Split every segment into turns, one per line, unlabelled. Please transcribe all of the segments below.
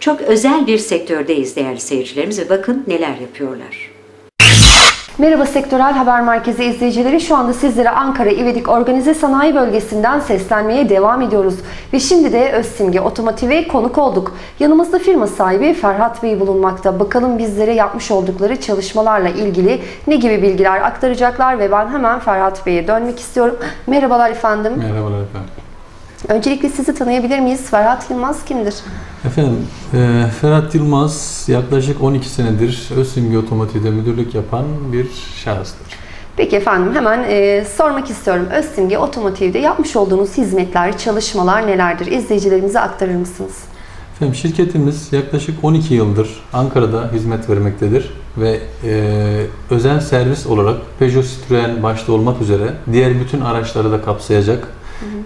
Çok özel bir sektördeyiz değerli seyircilerimiz ve bakın neler yapıyorlar.
Merhaba Sektörel Haber Merkezi izleyicileri. Şu anda sizlere Ankara İvedik Organize Sanayi Bölgesi'nden seslenmeye devam ediyoruz. Ve şimdi de Özsimge Otomotiv'e konuk olduk. Yanımızda firma sahibi Ferhat Bey bulunmakta. Bakalım bizlere yapmış oldukları çalışmalarla ilgili ne gibi bilgiler aktaracaklar ve ben hemen Ferhat Bey'e dönmek istiyorum. Merhabalar efendim.
Merhabalar efendim.
Öncelikle sizi tanıyabilir miyiz? Ferhat Yılmaz kimdir?
Efendim, e, Ferhat Yılmaz yaklaşık 12 senedir Özsimge Otomotiv'de müdürlük yapan bir şahıstır.
Peki efendim hemen e, sormak istiyorum. Özsimge Otomotiv'de yapmış olduğunuz hizmetler, çalışmalar nelerdir? İzleyicilerimize aktarır mısınız?
Efendim şirketimiz yaklaşık 12 yıldır Ankara'da hizmet vermektedir ve e, özel servis olarak Peugeot Citroen başta olmak üzere diğer bütün araçları da kapsayacak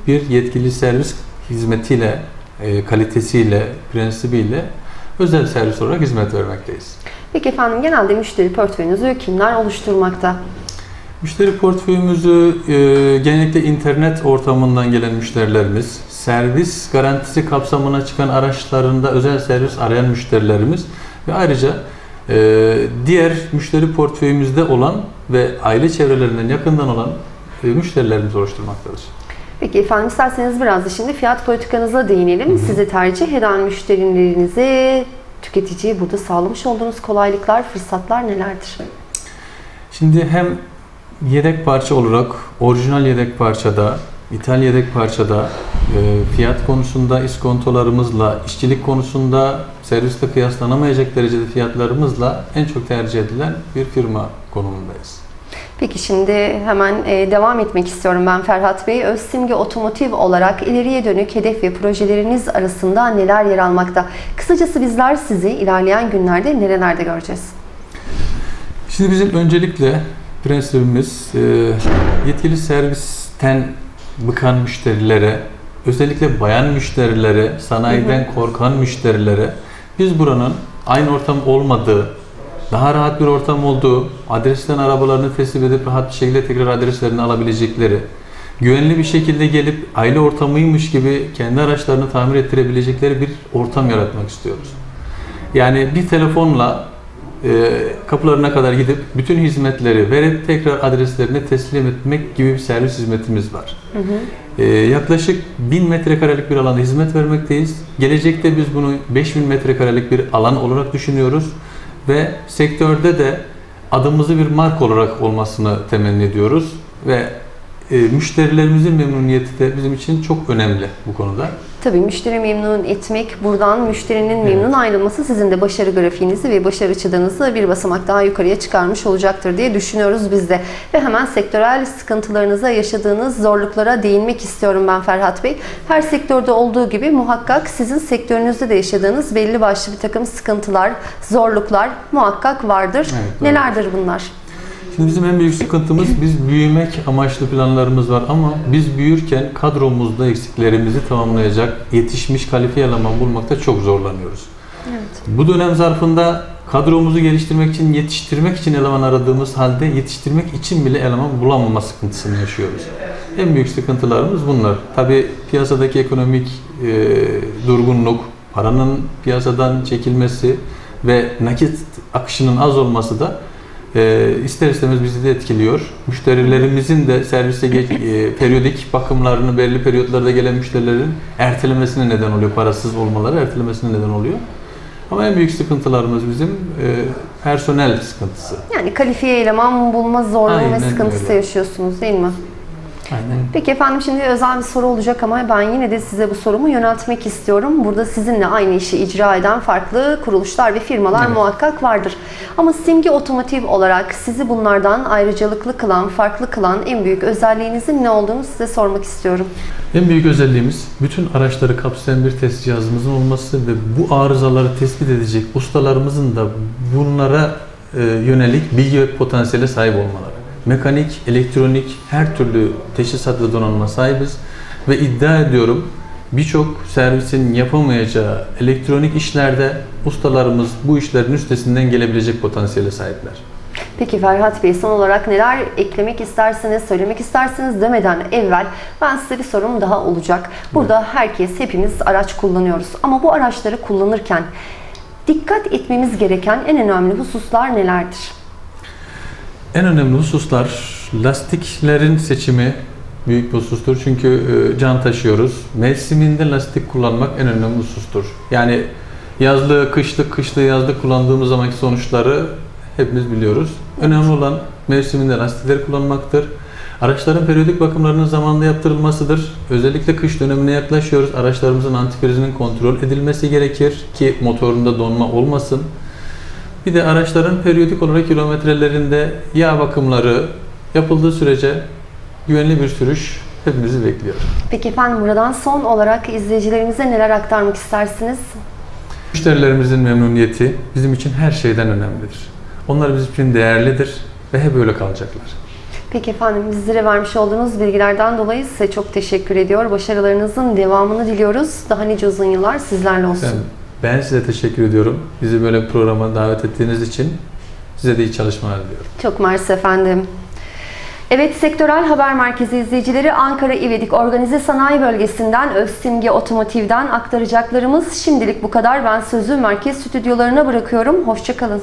bir yetkili servis hizmetiyle, e, kalitesiyle, prensibiyle özel servis olarak hizmet vermekteyiz.
Peki efendim genelde müşteri portföyünüzü kimler oluşturmakta?
Müşteri portföyümüzü e, genellikle internet ortamından gelen müşterilerimiz, servis garantisi kapsamına çıkan araçlarında özel servis arayan müşterilerimiz ve ayrıca e, diğer müşteri portföyümüzde olan ve aile çevrelerinden yakından olan e, müşterilerimizi oluşturmaktadır.
Peki efendim isterseniz biraz da şimdi fiyat politikanıza değinelim. Sizi tercih eden müşterilerinize tüketiciye burada sağlamış olduğunuz kolaylıklar, fırsatlar nelerdir?
Şimdi hem yedek parça olarak orijinal yedek parçada, ithal yedek parçada e, fiyat konusunda iskontolarımızla, işçilik konusunda serviste kıyaslanamayacak derecede fiyatlarımızla en çok tercih edilen bir firma konumundayız.
Peki şimdi hemen e, devam etmek istiyorum ben Ferhat Bey. Özsimge Otomotiv olarak ileriye dönük hedef ve projeleriniz arasında neler yer almakta? Kısacası bizler sizi ilerleyen günlerde nerelerde göreceğiz?
Şimdi bizim öncelikle prensibimiz e, yetkili servisten bıkan müşterilere, özellikle bayan müşterilere, sanayiden korkan müşterilere biz buranın aynı ortam olmadığı, daha rahat bir ortam olduğu, adresten arabalarını teslim edip rahat bir şekilde tekrar adreslerini alabilecekleri, güvenli bir şekilde gelip aile ortamıymış gibi kendi araçlarını tamir ettirebilecekleri bir ortam yaratmak istiyoruz. Yani bir telefonla e, kapılarına kadar gidip bütün hizmetleri verip tekrar adreslerine teslim etmek gibi bir servis hizmetimiz var. E, yaklaşık 1000 metrekarelik bir alanda hizmet vermekteyiz. Gelecekte biz bunu 5000 metrekarelik bir alan olarak düşünüyoruz ve sektörde de adımızı bir marka olarak olmasını temenni ediyoruz ve e, müşterilerimizin memnuniyeti de bizim için çok önemli bu konuda.
Tabii müşteri memnun etmek, buradan müşterinin memnun ayrılması sizin de başarı grafiğinizi ve başarı çıtanızı bir basamak daha yukarıya çıkarmış olacaktır diye düşünüyoruz biz de. Ve hemen sektörel sıkıntılarınıza, yaşadığınız zorluklara değinmek istiyorum ben Ferhat Bey. Her sektörde olduğu gibi muhakkak sizin sektörünüzde de yaşadığınız belli başlı bir takım sıkıntılar, zorluklar muhakkak vardır.
Evet, doğru.
Nelerdir bunlar?
Şimdi bizim en büyük sıkıntımız biz büyümek amaçlı planlarımız var ama biz büyürken kadromuzda eksiklerimizi tamamlayacak yetişmiş kalifiye eleman bulmakta çok zorlanıyoruz.
Evet.
Bu dönem zarfında kadromuzu geliştirmek için, yetiştirmek için eleman aradığımız halde yetiştirmek için bile eleman bulamama sıkıntısını yaşıyoruz. En büyük sıkıntılarımız bunlar. Tabi piyasadaki ekonomik e, durgunluk, paranın piyasadan çekilmesi ve nakit akışının az olması da e, ister istemez bizi de etkiliyor. Müşterilerimizin de servise geç, e, periyodik bakımlarını belli periyotlarda gelen müşterilerin ertelemesine neden oluyor. Parasız olmaları ertelemesine neden oluyor. Ama en büyük sıkıntılarımız bizim e, personel sıkıntısı.
Yani kalifiye eleman bulma zorluğu ve
Aynen
sıkıntısı
öyle.
yaşıyorsunuz değil mi?
Aynen.
Peki efendim şimdi özel bir soru olacak ama ben yine de size bu sorumu yöneltmek istiyorum. Burada sizinle aynı işi icra eden farklı kuruluşlar ve firmalar
Evet.
muhakkak vardır. Ama Simge Otomotiv olarak sizi bunlardan ayrıcalıklı kılan, farklı kılan en büyük özelliğinizin ne olduğunu size sormak istiyorum.
En büyük özelliğimiz bütün araçları kapsayan bir test cihazımızın olması ve bu arızaları tespit edecek ustalarımızın da bunlara e, yönelik bilgi ve potansiyele sahip olmaları. Mekanik, elektronik her türlü teçhizat ve donanıma sahibiz ve iddia ediyorum birçok servisin yapamayacağı elektronik işlerde ustalarımız bu işlerin üstesinden gelebilecek potansiyele sahipler.
Peki Ferhat Bey son olarak neler eklemek istersiniz, söylemek istersiniz demeden evvel ben size bir sorum daha olacak. Burada herkes, hepimiz araç kullanıyoruz. Ama bu araçları kullanırken dikkat etmemiz gereken en önemli hususlar nelerdir?
En önemli hususlar lastiklerin seçimi büyük bir husustur. Çünkü e, can taşıyoruz. Mevsiminde lastik kullanmak en önemli husustur. Yani yazlığı, kışlık, kışlığı, yazlık kullandığımız zamanki sonuçları hepimiz biliyoruz. Önemli olan mevsiminde lastikleri kullanmaktır. Araçların periyodik bakımlarının zamanında yaptırılmasıdır. Özellikle kış dönemine yaklaşıyoruz. Araçlarımızın antifrizinin kontrol edilmesi gerekir ki motorunda donma olmasın. Bir de araçların periyodik olarak kilometrelerinde yağ bakımları yapıldığı sürece güvenli bir sürüş hepimizi bekliyor.
Peki efendim buradan son olarak izleyicilerimize neler aktarmak istersiniz?
Müşterilerimizin memnuniyeti bizim için her şeyden önemlidir. Onlar bizim için değerlidir ve hep öyle kalacaklar.
Peki efendim bizlere vermiş olduğunuz bilgilerden dolayı size çok teşekkür ediyor. Başarılarınızın devamını diliyoruz. Daha nice uzun yıllar sizlerle olsun.
Ben, ben size teşekkür ediyorum. Bizi böyle bir programa davet ettiğiniz için size de iyi çalışmalar diliyorum.
Çok mersi efendim. Evet, Sektörel Haber Merkezi izleyicileri Ankara İvedik Organize Sanayi Bölgesi'nden Özsimge Otomotiv'den aktaracaklarımız şimdilik bu kadar. Ben sözü merkez stüdyolarına bırakıyorum. Hoşçakalın.